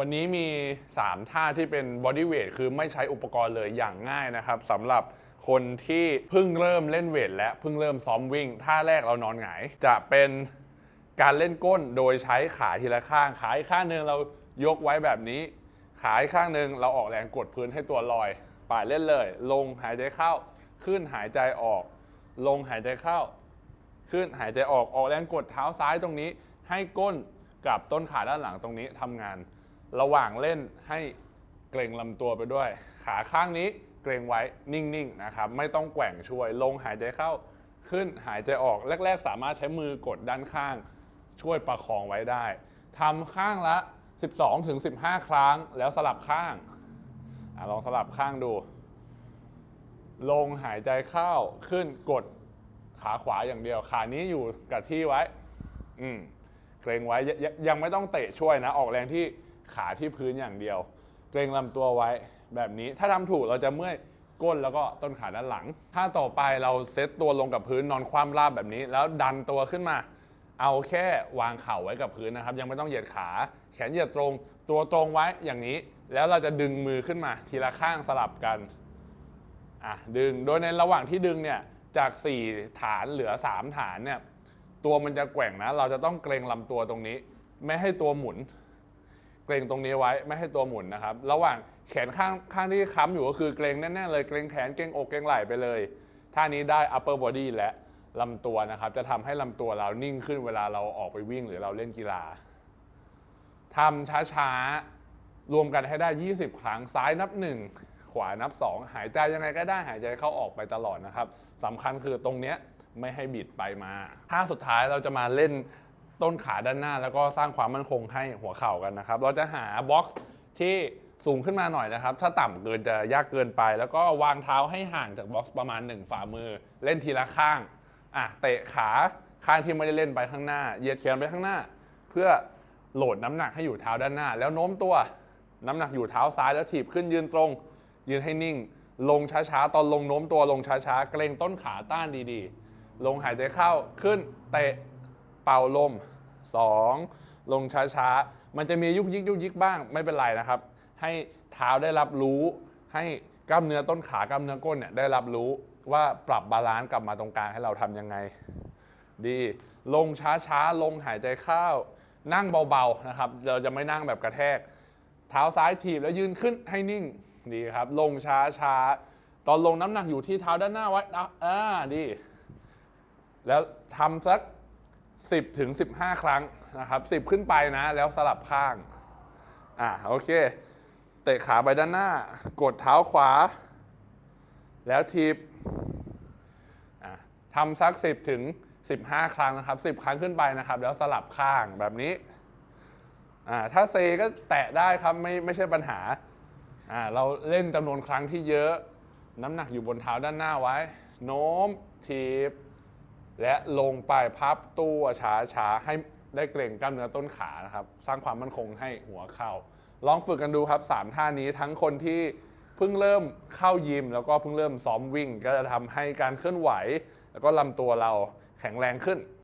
วันนี้มี 3 ท่าที่เป็นบอดี้เวทคือไม่ใช้อุปกรณ์เลยอย่างง่ายนะครับสำหรับคนที่เพิ่งเริ่มเล่นเวทและเพิ่งเริ่มซ้อมวิ่ง ท่าแรกเรานอนหงาย จะเป็นการเล่นก้นโดยใช้ขาทีละข้าง ขาข้างหนึ่งเรายกไว้แบบนี้ ขาข้างหนึ่งเราออกแรงกดพื้นให้ตัวลอยป่ายเล่นเลย ลงหายใจเข้า ขึ้นหายใจออก ลงหายใจเข้า ขึ้นหายใจออกออกแรงกดเท้าซ้ายตรงนี้ ให้ก้นกับต้นขาด้านหลังตรงนี้ทำงาน ระหว่างเล่นให้เกรงลำตัวไปด้วย ขาข้างนี้เกรงไว้นิ่งๆนะครับ ไม่ต้องแกว่งช่วย ลงหายใจเข้าขึ้นหายใจออกแรก ๆ สามารถใช้มือกดด้านข้าง ช่วยประคองไว้ได้ทำข้างละ 12-15 ครั้ง แล้วสลับข้างอลองสลับข้างดู ลงหายใจเข้าขึ้นกดขาขวาอย่างเดียว ขานี้อยู่กับที่ไว้ อืมเกรงไว้ยังไม่ต้องเตะช่วยนะ ออกแรงที่ ขาที่พื้นอย่างเดียว เกรงลำตัวไว้แบบนี้ ถ้าทำถูกเราจะเมื่อยก้นแล้วก็ต้นขาด้านหลัง ถ้าต่อไปเราเซตตัวลงกับพื้นนอนคว่ำราบแบบนี้ แล้วดันตัวขึ้นมา เอาแค่วางเข่าไว้กับพื้นนะครับ ยังไม่ต้องเหยียดขา แขนเหยียดตรง ตัวตรงไว้อย่างนี้ แล้วเราจะดึงมือขึ้นมา ทีละข้างสลับกันอะดึง โดยในระหว่างที่ดึงเนี่ยจาก 4 ฐานเหลือ 3 ฐานเนี่ยตัวมันจะแกว่งนะ เราจะต้องเกรงลำตัวตรงนี้ ไม่ให้ตัวหมุน เกรงตรงนี้ไว้ไม่ให้ตัวหมุนนะครับ ระหว่างแขนข้างข้างที่ค้ำอยู่ก็คือเกรงแน่ๆเลยเกรงแขนเกรงอกเกรงไหล่ไปเลยท่านี้ได้ upper body และลำตัวนะครับ จะทำให้ลำตัวเรานิ่งขึ้นเวลาเราออกไปวิ่งหรือเราเล่นกีฬาทำช้าๆ รวมกันให้ได้ 20 ครั้งซ้ายนับ 1 ขวานับ 2 หายใจยังไงก็ได้หายใจเข้าออกไปตลอดนะครับสำคัญคือตรงเนี้ยไม่ให้บิดไปมาท่าสุดท้ายเราจะมาเล่น ต้นขาด้านหน้า แล้วก็สร้างความมั่นคงให้หัวเข่ากันนะครับ เราจะหาบ็อกซ์ที่สูงขึ้นมาหน่อยนะครับ ถ้าต่ำเกินจะยากเกินไป แล้วก็วางเท้าให้ห่างจากบ็อกซ์ประมาณ 1 ฝ่ามือ เล่นทีละข้างอะเตะขาข้างที่ไม่ได้เล่นไปข้างหน้าเหยียดแขนไปข้างหน้า เพื่อโหลดน้ำหนักให้อยู่เท้าด้านหน้า แล้วโน้มตัวน้ำหนักอยู่เท้าซ้ายแล้วถีบขึ้นยืนตรง ยืนให้นิ่ง ลงช้าๆ ตอนลงโน้มตัวลงช้าๆ เกรงต้นขาต้านดีๆ ลงหายใจเข้าขึ้นเตะ เป่าลม 2 ลงช้าๆ มันจะมียุกยิกยุกยิกบ้างไม่เป็นไรนะครับ ให้เท้าได้รับรู้ ให้กล้ามเนื้อต้นขากล้ามเนื้อก้นเนี่ยได้รับรู้ว่าปรับบาลานซ์กลับมาตรงกลางให้เราทำยังไง ดี ลงช้าๆ ลงหายใจเข้า นั่งเบาๆนะครับ เราจะไม่นั่งแบบกระแทก เท้าซ้ายถีบแล้วยืนขึ้นให้นิ่งดีครับ ลงช้าช้าๆตอนลงน้ำหนักอยู่ที่เท้าด้านหน้าไว้อะอ่าดี แล้วทำสัก 10ถึง15 ครั้งนะครับ10 ขึ้นไปนะ แล้วสลับข้างอ่าโอเค เตะขาไปด้านหน้า กดเท้าขวา แล้วทีบทำสัก 10ถึง15 ครั้งนะครับ 10 ครั้งขึ้นไปนะครับ แล้วสลับข้างแบบนี้อ่าถ้าเซก็แตะได้ครับไม่ไม่ใช่ปัญหาอ่าเราเล่นจำนวนครั้งที่เยอะ น้ำหนักอยู่บนเท้าด้านหน้าไว้ โน้มทีบ และลงไปพับตัวช้าช้าๆให้ได้เกร็งกล้ามเนื้อต้นขานะครับ สร้างความมั่นคงให้หัวเข่า ลองฝึกกันดูครับ 3 ท่านี้ทั้งคนที่เพิ่งเริ่มเข้ายิม แล้วก็เพิ่งเริ่มซ้อมวิ่ง ก็จะทำให้การเคลื่อนไหว แล้วก็ลำตัวเราแข็งแรงขึ้น